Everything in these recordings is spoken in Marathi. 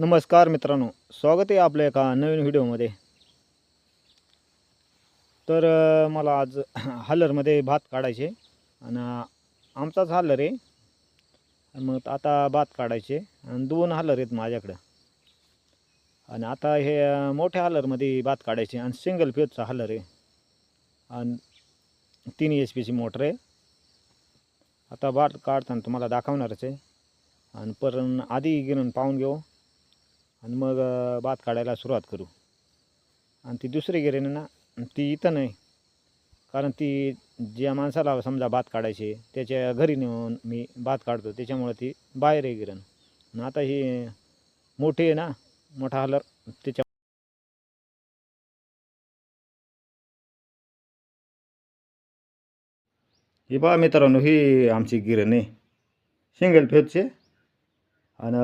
नमस्कार मित्रांनो स्वागत आहे आपल्या एका नवीन व्हिडिओमध्ये. तर मला आज हालरमध्ये भात काढायचे आणि आमचाच हालर आहे. मग आता भात काढायचे आणि दोन हालर आहेत माझ्याकडं. आणि आता हे मोठ्या हालरमध्ये भात काढायचे आणि सिंगल फेजचा हालर आहे. आणि तीन एच पीची मोटर आहे. आता भात काढताना तुम्हाला दाखवणारच आहे. आणि पर आधी गिरण पाहून घेऊ. आणि मग भात काढायला सुरुवात करू. आणि ती दुसरी गिरण आहे ना ती इथं नाही. कारण ती ज्या माणसाला समजा भात काढायचे त्याच्या घरी नेऊन मी भात काढतो. त्याच्यामुळं ती बाहेर आहे गिरण आणि आता ही मोठी आहे ना मोठा हलर त्याच्या हे बा मित्रांनो ही आमची गिरण आहे सिंगल फेजचे. आणि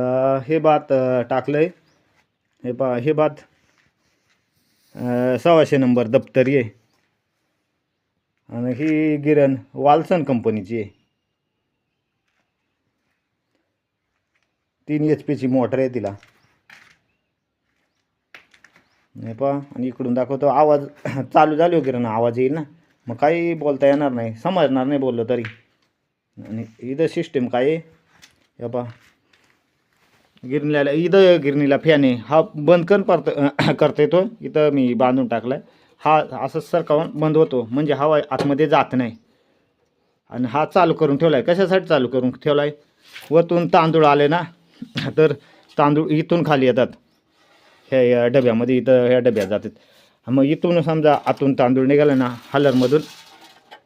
हे भात टाकलं आहे हे पहा हे बात सव्वाशे नंबर दप्तरी आहे. आणि ही गिरण वाल्सन कंपनीची आहे. तीन एच पीची मोटर आहे तिला. हे पहा आणि इकडून दाखवतो आवाज चालू झाली हो गिरण आवाज येईल ना? मग काही बोलता येणार नाही समजणार नाही बोललो तरी. आणि इथं सिस्टीम काय आहे? हे पहा. गिरणीला इथं गिरणीला फॅन आहे. हा बंद कर परत करता येतो. इथं मी बांधून टाकला आहे हा असं सरकावून बंद होतो. म्हणजे हवा आतमध्ये जात नाही. आणि हा चालू करून ठेवला आहे कशासाठी चालू करून ठेवला आहे वरतून तांदूळ आले ना तर तांदूळ इथून खाली येतात. ह्या या डब्यामध्ये इथं ह्या डब्यात जातात. मग इथून समजा आतून तांदूळ निघाला ना हलरमधून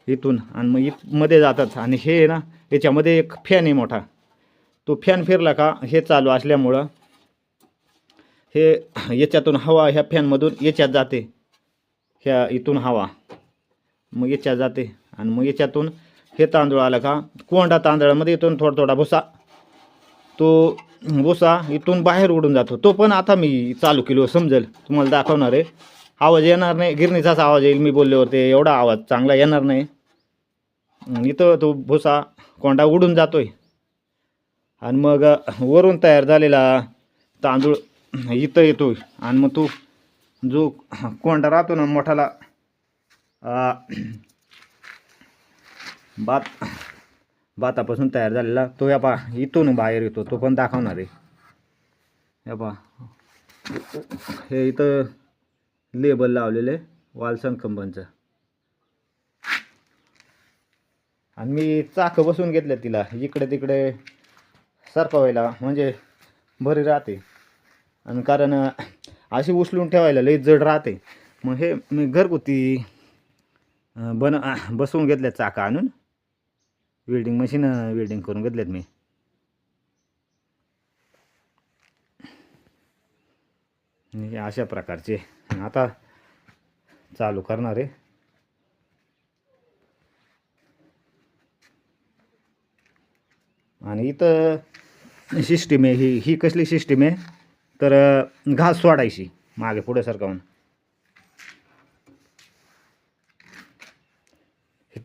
इथून. आणि मग इथमध्ये जातात. आणि हे ना याच्यामध्ये एक फॅन आहे मोठा. तो फॅन फिरला का हे चालू असल्यामुळं हे याच्यातून हवा ह्या फॅनमधून याच्यात जाते. ह्या इथून हवा. मग याच्यात जाते. आणि मग याच्यातून हे तांदूळ आलं का कोंडा तांदळामध्ये इथून थोडा थोडा भुसा. तो भुसा इथून बाहेर उडून जातो. तो पण आता मी चालू केलो समजेल. तुम्हाला दाखवणार आहे. आवाज येणार नाही. गिरणीचाच आवाज येईल. मी बोलल्यावर ते एवढा आवाज चांगला येणार नाही. इथं तो भुसा कोंडा उडून जातोय. आणि मग वरून तयार झालेला तांदूळ इथं येतो. आणि मग तो जो कोंडा राहतो ना मोठाला भात भातापासून तयार झालेला तो या पा इथून बाहेर येतो. तो पण दाखवणार आहे. या पा हे इथं लेबल लावलेलं आहे वालसन कंपनचं आणि मी चाकं बसून घेतलं तिला इकडे तिकडे. सरकवायला म्हणजे बरी राहते. आणि कारण अशी उचलून ठेवायला लई जड राहते. मग हे मी घरगुती बन बसवून घेतल्यात चाका आणून. वेल्डिंग मशीन वेल्डिंग करून घेतल्यात मी. हे अशा प्रकारचे आता चालू करणार आहे. आणि इथं सिस्टीम आहे ही ही कसली सिस्टीम आहे? तर घास सोडायची मागे पुढे सरकावून.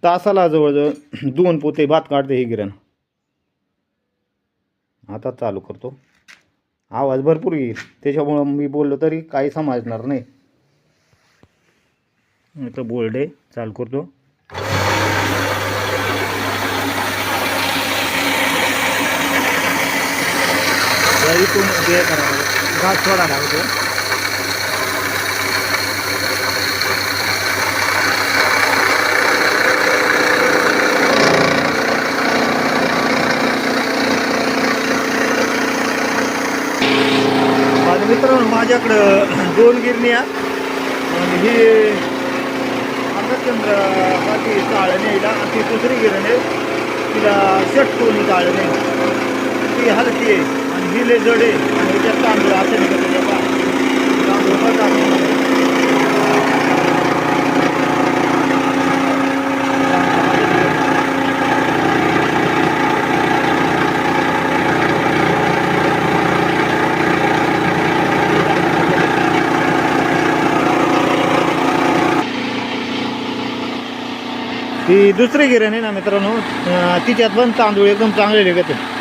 तासाला जवळजवळ दोन पोते भात काढते ही गिरण. आता चालू करतो. आवाज भरपूर येईल. त्याच्यामुळं मी बोललो तरी काही समजणार नाही. तर बोर्ड चालू करतो. इथून हे करावं घास थोडा लागतो माझ्या मित्रांनो माझ्याकडं दोन गिरण्या आणि ही अर्धचंद्र बाकी चाळण यायला आणि ती दुसरी गिरणी आहे तिला षटकोनी चाळण ती हलकी आहे. आणि जडे आणि तांदूळ असं निघत तांदूळ पण ती दुसरी गिरण आहे ना मित्रांनो तिच्यात पण तांदूळ एकदम चांगले निघत आहे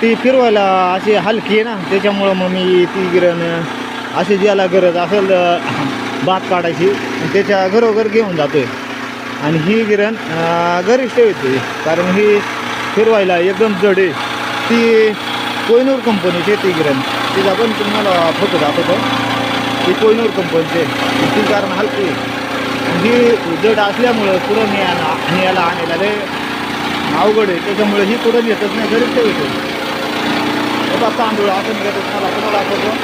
ती फिरवायला अशी हलकी आहे ना त्याच्यामुळं मग मी ती गिरण अशी ज्याला गरज असेल भात काढायची त्याच्या घरोघर घेऊन जातोय. आणि ही गिरण गरिष्ठ घरीच ठेवते कारण ही फिरवायला एकदम जड आहे. ती कोयनूर कंपनीची आहे ती गिरण. तिचा पण तुम्हाला फोटो दाखवतो. ती कोयनूर कंपनीचे ती कारण हलकी आहे. ही जड असल्यामुळं पुढं न्यायला न्यायला आणायला लय अवघड आहे. त्याच्यामुळे ही पुढं येतच नाही घरीच ठेवते आता तांदूळ आपण घेतो तुम्हाला तुम्हाला दाखवतो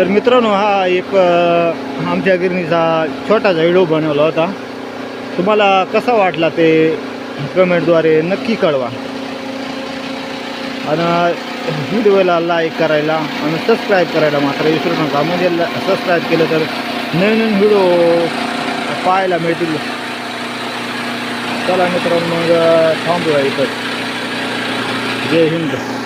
तर मित्रांनो हा एक आमच्या गिरणीचा छोटासा व्हिडिओ बनवला होता. तुम्हाला कसा वाटला ते कमेंटद्वारे नक्की कळवा. आणि व्हिडिओला लाईक करायला आणि सबस्क्राईब करायला मात्र विसरू नका. म्हणजे सबस्क्राईब केलं तर नवीन नवीन व्हिडिओ पाहायला मिळतील. चला मित्रांनो मग थांबूया इथं. जय हिंद.